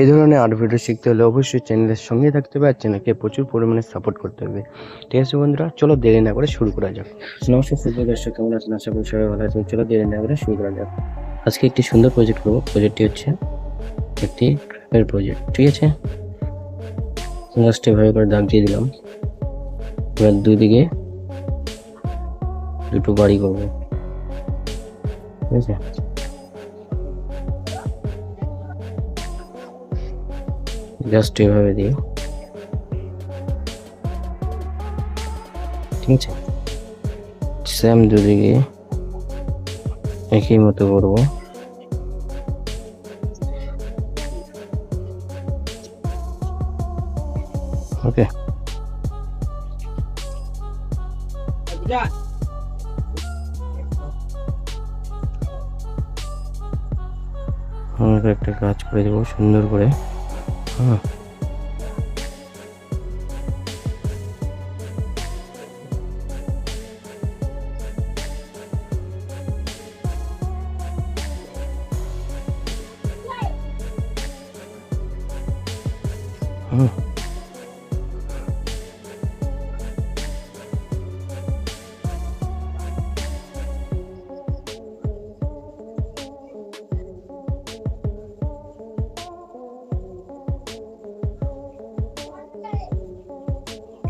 এই ধরনের art video শিখতে হলে অবশ্যই চ্যানেলের সঙ্গে থাকতে হবে আর চ্যানেলকে প্রচুর পরিমাণে সাপোর্ট করতে হবে। ঠিক আছে বন্ধুরা? চলো দেরি না করে শুরু করা যাক। নমস্কার, সুপ্রিয় দর্শক, কেমন আছেন? আশা করি সবাই ভালো আছেন। চলো দেরি না করে শুরু করা যাক। আজকে একটি সুন্দর প্রজেক্ট করব। প্রজেক্টটি হচ্ছে একটি ক্রাফের প্রজেক্ট ঠিক আছে? জাস্ট এভাবে করে দাগ দিয়ে দিলাম। এবার দুদিকে দুটো বাড়ি করব। ঠিক আছে? জাস্ট এভাবে দিই ঠিক আছে? সেম দুদিকে একই মতো করব। ওকে একটা কাজ করে দেবো সুন্দর করে। হ্যাঁ হুম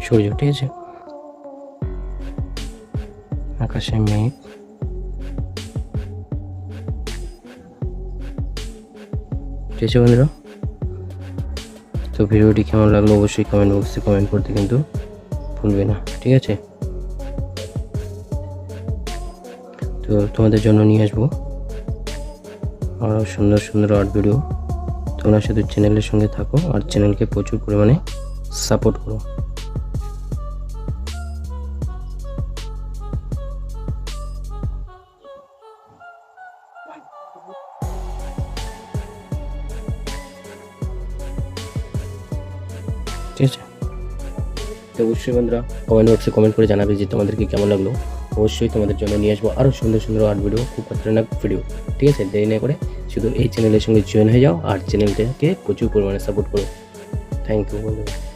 সূর্য, ঠিক আছে? আকাশে মেঘ। ঠিক আছে বন্ধুরা? তো ভিডিওটি কেমন লাগল অবশ্যই কমেন্ট বক্সে কমেন্ট করতে কিন্তু ভুলবে না, ঠিক আছে? তো তোমাদের জন্য নিয়ে আসব আরও সুন্দর সুন্দর আর্ট ভিডিও তোমরা শুধু চ্যানেলের সঙ্গে থাকো আর চ্যানেলকে প্রচুর পরিমাণে সাপোর্ট করো। ঠিক আছে? তো অবশ্যই বন্ধুরা কমেন্ট বক্সে কমেন্ট করে জানাবে যে তোমাদেরকে কেমন লাগল। অবশ্যই তোমাদের জন্য নিয়ে আসব আরও সুন্দর সুন্দর আর্ট ভিডিও খুব খতরনাক ভিডিও ঠিক আছে? দেরি না করে শুধু এই চ্যানেলের সঙ্গে জয়েন হয়ে যাও আর চ্যানেলটাকে প্রচুর পরিমাণে সাপোর্ট করো। থ্যাংক ইউ বন্ধুরা।